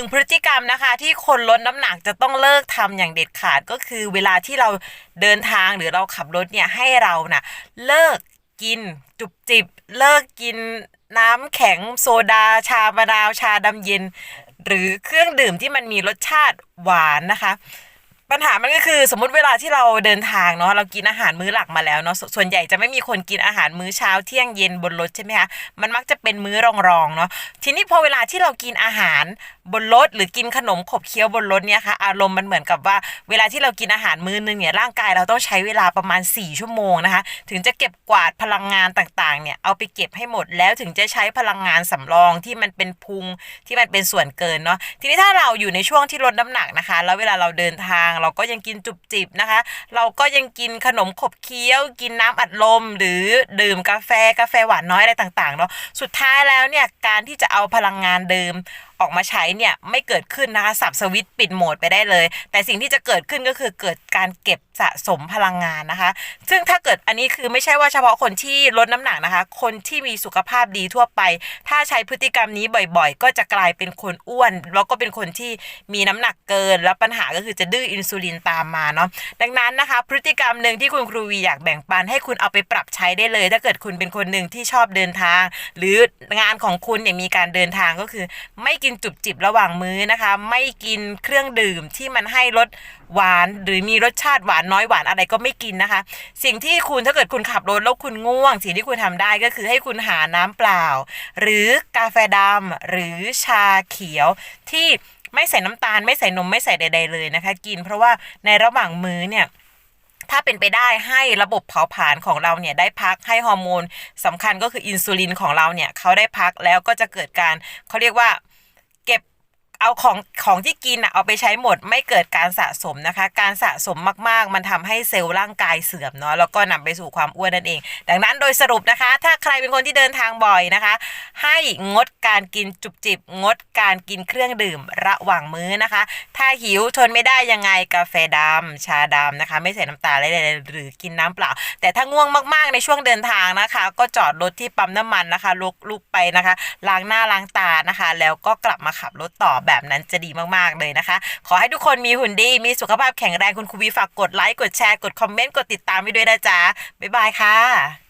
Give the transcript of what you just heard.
นึ่งพฤติกรรมนะคะที่คนลดน้ำหนักจะต้องเลิกทำอย่างเด็ดขาดก็คือเวลาที่เราเดินทางหรือเราขับรถเนี่ยให้เราน่ะเลิกกินจุบจิบ เลิกกินน้ำแข็งโซดา ชามะนาวชาดำเย็น หรือเครื่องดื่มที่มันมีรสชาติหวานนะคะ ปัญหามันก็คือสมมติเวลาที่เราเดินทางเนาะเรากินอาหารมื้อหลักมาแล้วเนาะสส่วนใหญ่จะไม่มีคนกินอาหารมื้อเช้าเที่ยงเย็นบนรถใช่ไหมคะมันมักจะเป็นมื้อรองๆเนาะทีนี้พอเวลาที่เรากินอาหารบนรถหรือกินขนมขบเคี้ยวบนรถเนี่ยค่ะอารมณ์มันเหมือนกับว่าเวลาที่เรากินอาหารมื้อนึงเนี่ยร่างกายเราต้องใช้เวลาประมาณ 4 ชั่วโมงนะคะ ถึงจะเก็บกวาดพลังงานต่างๆเนี่ยเอาไปเก็บให้หมดแล้วถึงจะใช้พลังงานสำรองที่มันเป็นพุงที่มันเป็นส่วนเกินเนาะทีนี้ถ้าเราอยู่ในช่วงที่ลดน้ำหนักนะคะ แล้วเวลาเราเดินทางเราก็ยังกินจุบจิบนะคะ เราก็ยังกินขนมขบเคี้ยว กินน้ำอัดลม หรือดื่มกาแฟกาแฟหวานน้อยอะไรต่างๆเนาะสุดท้ายแล้วเนี่ยการที่จะเอาพลังงานเดิม ออกมาใช้เนี่ยไม่เกิดขึ้นนะคะสับสวิตช์ปิดโหมดไปได้เลย แต่สิ่งที่จะเกิดขึ้นก็คือเกิดการเก็บสะสมพลังงานนะคะ ซึ่งถ้าเกิดอันนี้คือไม่ใช่ว่าเฉพาะคนที่ลดน้ำหนักนะคะ คนที่มีสุขภาพดีทั่วไป ถ้าใช้พฤติกรรมนี้บ่อยๆ ก็จะกลายเป็นคนอ้วน แล้วก็เป็นคนที่มีน้ำหนักเกิน แล้วปัญหาก็คือจะดื้ออินซูลินตามมาเนาะดังนั้นนะคะ พฤติกรรมหนึ่งที่คุณครูวีอยากแบ่งปัน ให้คุณเอาไปปรับใช้ได้เลย ถ้าเกิดคุณเป็นคนหนึ่งที่ชอบเดินทาง หรืองานของคุณเนี่ยมีการเดินทางก็คือไม่กินจุบจิบระหว่างมื้อนะคะ ไม่กินเครื่องดื่มที่มันให้รสหวานหรือมีรสชาติหวานน้อยหวานอะไรก็ไม่กินนะคะ สิ่งที่คุณถ้าเกิดคุณขับรถแล้วคุณง่วง สิ่งที่คุณทำได้ก็คือให้คุณหาน้ำเปล่า หรือกาแฟดำหรือชาเขียวที่ไม่ใส่น้ำตาล ไม่ใส่นมไม่ใส่ใด ๆเลยนะคะ กินเพราะว่าในระหว่างมื้อเนี่ยถ้าเป็นไปได้ให้ระบบเผาผลาญของเราเนี่ยได้พักให้ฮอร์โมนสำคัญก็คืออินซูลินของเราเนี่ยเขาได้พักแล้วก็จะเกิดการเขาเรียกว่า เอาของของที่กินอะเอาไปใช้หมดไม่เกิดการสะสมนะคะ การสะสมมากๆ มันทำให้เซลล์ร่างกายเสื่อมเนาะแล้วก็นำไปสู่ความอ้วนนั่นเอง ดังนั้นโดยสรุปนะคะ ถ้าใครเป็นคนที่เดินทางบ่อยนะคะ ให้งดการกินจุบจิบ งดการกินเครื่องดื่มระหว่างมื้อนะคะ ถ้าหิวทนไม่ได้ยังไงกาแฟดำชาดำนะคะ ไม่ใส่น้ำตาลอะไรๆหรือกินน้ำเปล่า แต่ถ้าง่วงมากๆในช่วงเดินทางนะคะ ก็จอดรถที่ปั๊มน้ำมันนะคะลุกลุกไปนะคะ ล้างหน้าล้างตานะคะ แล้วก็กลับมาขับรถต่อแบบแบบนั้นจะดีมากๆเลยนะคะ ขอให้ทุกคนมีหุ่นดี มีสุขภาพแข็งแรงคุณครูวีฝากกดไลค์กดแชร์กดคอมเมนต์กดติดตามไปด้วยนะจ๊ะบ๊ายบายค่ะ